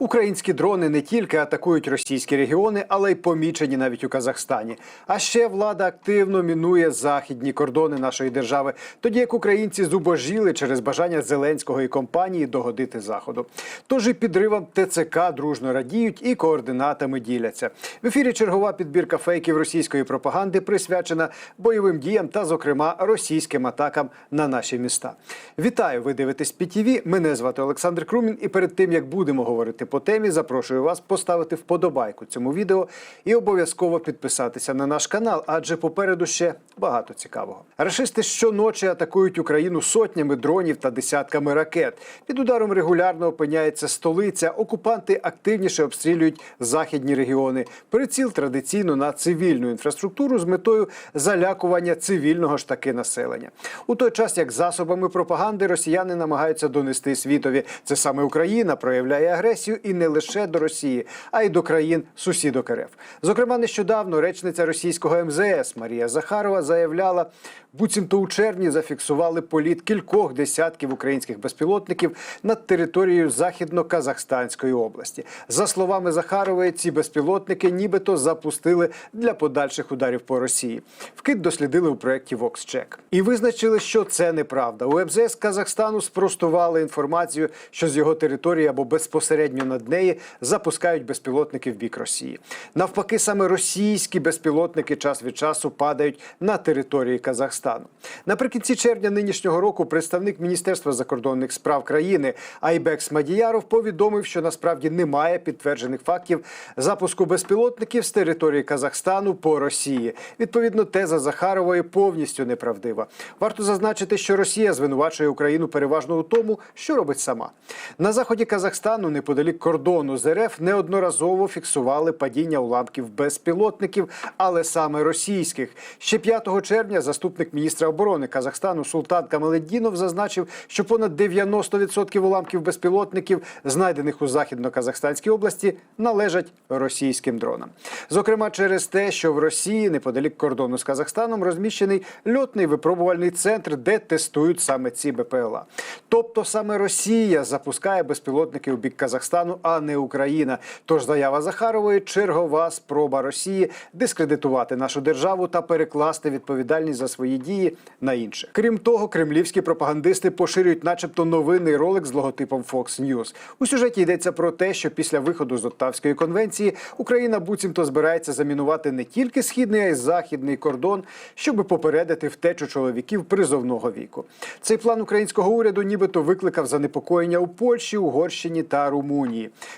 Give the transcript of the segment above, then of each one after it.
Українські дрони не тільки атакують російські регіони, але й помічені навіть у Казахстані. А ще влада активно мінує західні кордони нашої держави, тоді як українці зубожіли через бажання Зеленського і компанії догодити заходу. Тож і підривам ТЦК дружно радіють і координатами діляться. В ефірі чергова підбірка фейків російської пропаганди присвячена бойовим діям та, зокрема, російським атакам на наші міста. Вітаю! Ви дивитесь ПІТІВІ. Мене звати Олександр Крумін. І перед тим як будемо говорити по темі, запрошую вас поставити вподобайку цьому відео і обов'язково підписатися на наш канал, адже попереду ще багато цікавого. Рашисти щоночі атакують Україну сотнями дронів та десятками ракет. Під ударом регулярно опиняється столиця. Окупанти активніше обстрілюють західні регіони. Приціл традиційно на цивільну інфраструктуру з метою залякування цивільного ж таки населення. У той час як засобами пропаганди росіяни намагаються донести світові. Це саме Україна проявляє агресію і не лише до Росії, а й до країн сусідок РФ. Зокрема, нещодавно речниця російського МЗС Марія Захарова заявляла, буцімто у червні зафіксували політ кількох десятків українських безпілотників над територією західно-казахстанської області. За словами Захарової, ці безпілотники нібито запустили для подальших ударів по Росії. Вкид дослідили у проєкті VoxCheck. і визначили, що це неправда. У МЗС Казахстану спростували інформацію, що з його території або безпосередньо над неї запускають безпілотники в бік Росії. Навпаки, саме російські безпілотники час від часу падають на території Казахстану. Наприкінці червня нинішнього року представник Міністерства закордонних справ країни Айбекс Мадіяров повідомив, що насправді немає підтверджених фактів запуску безпілотників з території Казахстану по Росії. Відповідно, теза Захарової повністю неправдива. Варто зазначити, що Росія звинувачує Україну переважно у тому, що робить сама. На заході Казахстану, неподалік кордону з РФ, неодноразово фіксували падіння уламків безпілотників, але саме російських. Ще 5 червня заступник міністра оборони Казахстану Султан Камеледдінов зазначив, що понад 90% уламків безпілотників, знайдених у західно-казахстанській області, належать російським дронам. Зокрема, через те, що в Росії неподалік кордону з Казахстаном розміщений льотний випробувальний центр, де тестують саме ці БПЛА. Тобто саме Росія запускає безпілотники у бік Казахстану, а не Україна. Тож заява Захарової чергова спроба Росії дискредитувати нашу державу та перекласти відповідальність за свої дії на інших. Крім того, кремлівські пропагандисти поширюють, начебто, новинний ролик з логотипом Fox News. У сюжеті йдеться про те, що після виходу з Оттавської конвенції Україна буцімто збирається замінувати не тільки східний, а й західний кордон, щоб попередити втечу чоловіків призовного віку. Цей план українського уряду нібито викликав занепокоєння у Польщі, Угорщині та Румунії.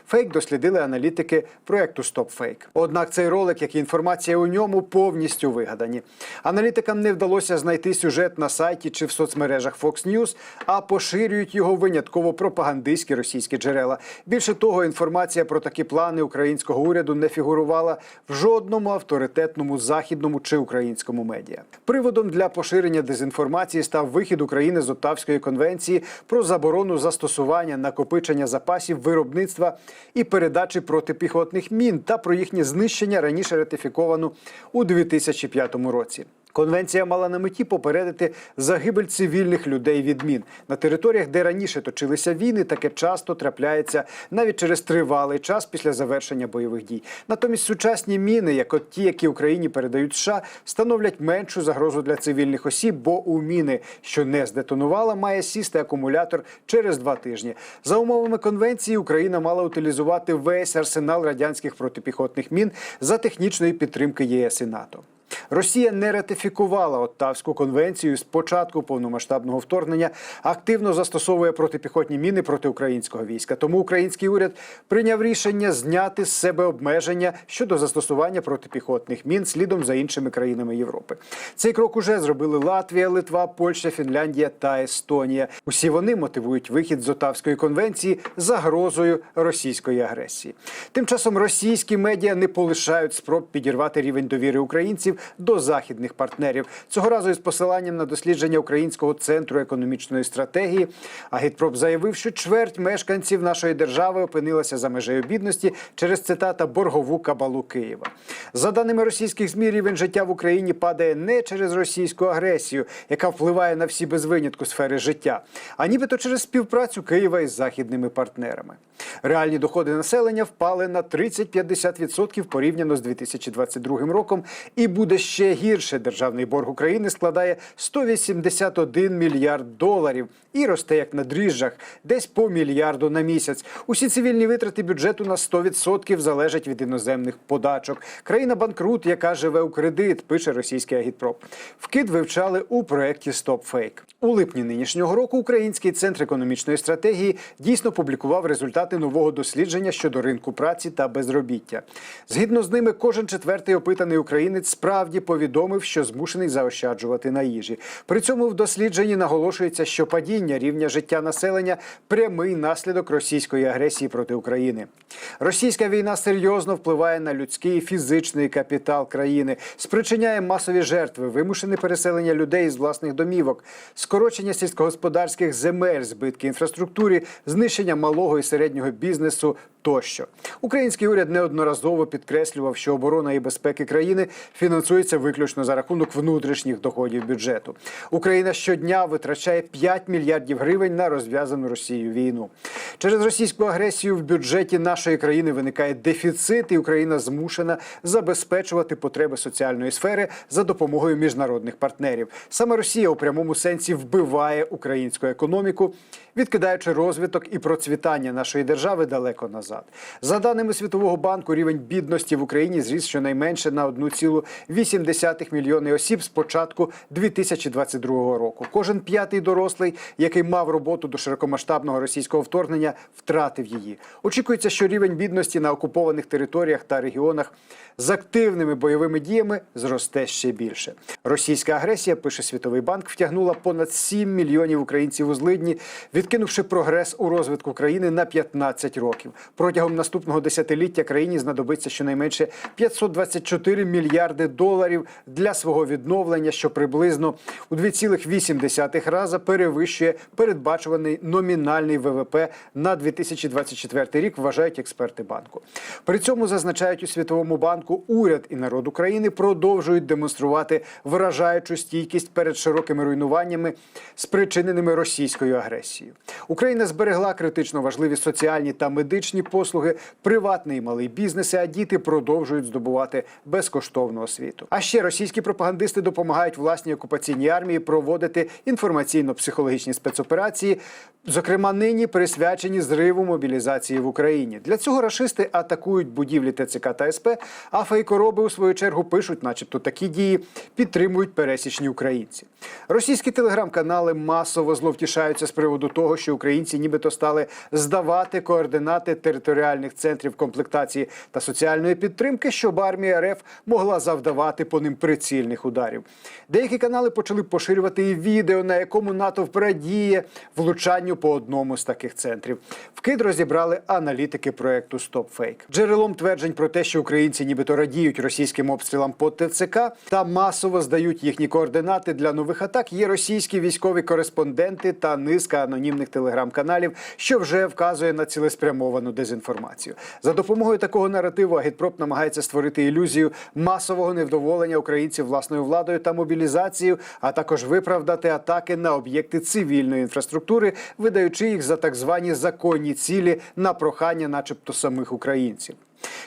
Фейк дослідили аналітики проекту StopFake. Однак цей ролик, як і інформація у ньому, повністю вигадані. Аналітикам не вдалося знайти сюжет на сайті чи в соцмережах Fox News, а поширюють його винятково пропагандистські російські джерела. Більше того, інформація про такі плани українського уряду не фігурувала в жодному авторитетному західному чи українському медіа. Приводом для поширення дезінформації став вихід України з Оттавської конвенції про заборону застосування накопичення запасів виробництва і передачі протипіхотних мін та про їхнє знищення раніше ратифіковану у 2005 році. Конвенція мала на меті попередити загибель цивільних людей від мін на територіях, де раніше точилися війни. Таке часто трапляється навіть через тривалий час після завершення бойових дій. Натомість сучасні міни, як от ті, які Україні передають США, становлять меншу загрозу для цивільних осіб, бо у міни, що не здетонувала, має сісти акумулятор через два тижні. За умовами конвенції Україна мала утилізувати весь арсенал радянських протипіхотних мін за технічної підтримки ЄС і НАТО. Росія не ратифікувала Оттавську конвенцію з початку повномасштабного вторгнення, активно застосовує протипіхотні міни проти українського війська. Тому український уряд прийняв рішення зняти з себе обмеження щодо застосування протипіхотних мін слідом за іншими країнами Європи. Цей крок уже зробили Латвія, Литва, Польща, Фінляндія та Естонія. Усі вони мотивують вихід з Отавської конвенції загрозою російської агресії. Тим часом російські медіа не полишають спроб підірвати рівень довіри українців до західних партнерів. Цього разу із посиланням на дослідження Українського центру економічної стратегії. Агітпроп заявив, що чверть мешканців нашої держави опинилася за межею бідності через цитата боргову кабалу Києва. За даними російських ЗМІ, рівень життя в Україні падає не через російську агресію, яка впливає на всі без винятку сфери життя, а нібито через співпрацю Києва із західними партнерами. Реальні доходи населення впали на 30-50% порівняно з 2022 роком, і буде ще гірше. Державний борг України складає 181 мільярд доларів і росте як на дріжджах, десь по мільярду на місяць. Усі цивільні витрати бюджету на 100% залежать від іноземних подачок. Країна банкрут, яка живе у кредит, пише російський агітпроп. Вкид вивчали у проєкті StopFake. У липні нинішнього року Український центр економічної стратегії дійсно публікував результати нового дослідження щодо ринку праці та безробіття. Згідно з ними, кожен четвертий опитаний українець справді повідомив, що змушений заощаджувати на їжі. При цьому в дослідженні наголошується, що падіння рівня життя населення прямий наслідок російської агресії проти України. Російська війна серйозно впливає на людський і фізичний капітал країни, спричиняє масові жертви, вимушене переселення людей з власних домівок, скорочення сільськогосподарських земель, збитки інфраструктурі, знищення малого і середнього бізнесу. Тощо український уряд неодноразово підкреслював, що оборона і безпеки країни фінансується виключно за рахунок внутрішніх доходів бюджету. Україна щодня витрачає 5 мільярдів гривень на розв'язану Росією війну. Через російську агресію в бюджеті нашої країни виникає дефіцит, і Україна змушена забезпечувати потреби соціальної сфери за допомогою міжнародних партнерів. Саме Росія у прямому сенсі вбиває українську економіку, відкидаючи розвиток і процвітання нашої держави далеко назад. За даними Світового банку, рівень бідності в Україні зріс щонайменше на 1,8 мільйони осіб з початку 2022 року. Кожен п'ятий дорослий, який мав роботу до широкомасштабного російського вторгнення, втратив її. Очікується, що рівень бідності на окупованих територіях та регіонах з активними бойовими діями зросте ще більше. Російська агресія, пише Світовий банк, втягнула понад 7 мільйонів українців у злидні, відкинувши прогрес у розвитку країни на 15 років. Протягом наступного десятиліття країні знадобиться щонайменше 524 мільярди доларів для свого відновлення, що приблизно у 2,8 рази перевищує передбачуваний номінальний ВВП на 2024 рік, вважають експерти банку. При цьому зазначають у світовому банку, уряд і народ України продовжують демонструвати вражаючу стійкість перед широкими руйнуваннями, спричиненими російською агресією. Україна зберегла критично важливі соціальні та медичні послуги, приватний і малий бізнес, а діти продовжують здобувати безкоштовну освіту. А ще російські пропагандисти допомагають власній окупаційній армії проводити інформаційно-психологічні спецоперації, зокрема нині присвячені зриву мобілізації в Україні. Для цього рашисти атакують будівлі ТЦК та СП, а фейкороби у свою чергу пишуть, начебто, такі дії підтримують пересічні українці. Російські телеграм-канали масово зловтішаються з приводу того, що українці нібито стали здавати координати територіальних центрів комплектації та соціальної підтримки, щоб армія РФ могла завдавати по ним прицільних ударів. Деякі канали почали поширювати і відео, на якому натовп радіє влучанню по одному з таких центрів. Вкид розібрали аналітики проекту StopFake. Джерелом тверджень про те, що українці нібито радіють російським обстрілам по ТЦК та масово здають їхні координати для нових атак. Є російські військові кореспонденти та низка анонімних телеграм-каналів, що вже вказує на цілеспрямовану дезінформацію. За допомогою такого наративу Агітпроп намагається створити ілюзію масового невдоволення українців власною владою та мобілізацією, а також виправдати атаки на об'єкти цивільної інфраструктури, видаючи їх за так звані законні цілі на прохання, начебто, самих українців.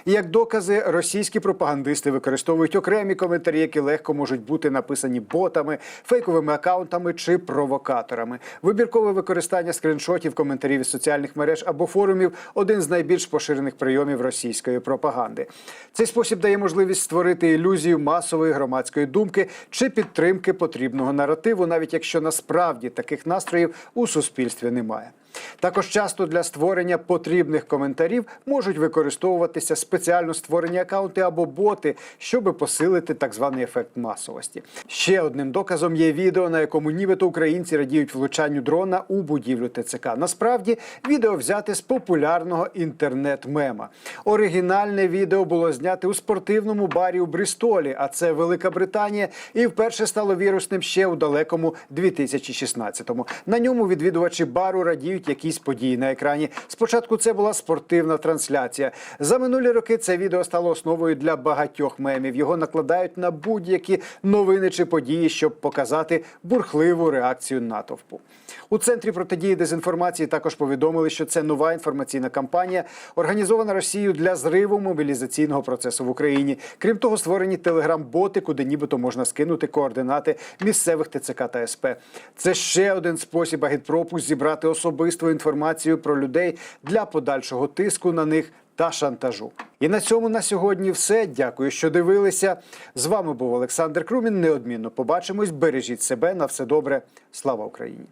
Як докази, російські пропагандисти використовують окремі коментарі, які легко можуть бути написані ботами, фейковими акаунтами чи провокаторами. Вибіркове використання скріншотів, коментарів із соціальних мереж або форумів один з найбільш поширених прийомів російської пропаганди. Цей спосіб дає можливість створити ілюзію масової громадської думки чи підтримки потрібного наративу, навіть якщо насправді таких настроїв у суспільстві немає. Також часто для створення потрібних коментарів можуть використовуватися спеціально створені акаунти або боти, щоби посилити так званий ефект масовості. Ще одним доказом є відео, на якому нібито українці радіють влучанню дрона у будівлю ТЦК. Насправді відео взяте з популярного інтернет-мема. Оригінальне відео було знято у спортивному барі у Брістолі, а це Велика Британія, і вперше стало вірусним ще у далекому 2016-му. На ньому відвідувачі бару радіють якісь події на екрані. Спочатку це була спортивна трансляція. За минулі роки це відео стало основою для багатьох мемів. Його накладають на будь-які новини чи події, щоб показати бурхливу реакцію натовпу. У центрі протидії дезінформації також повідомили, що це нова інформаційна кампанія, організована Росією для зриву мобілізаційного процесу в Україні. Крім того, створені телеграм-боти, куди нібито можна скинути координати місцевих ТЦК та СП. Це ще один спосіб агітпропу зібрати особисту інформацію про людей для подальшого тиску на них. Та шантажу. І на цьому на сьогодні все. Дякую, що дивилися. З вами був Олександр Крумін. Неодмінно побачимось. Бережіть себе на все добре. Слава Україні!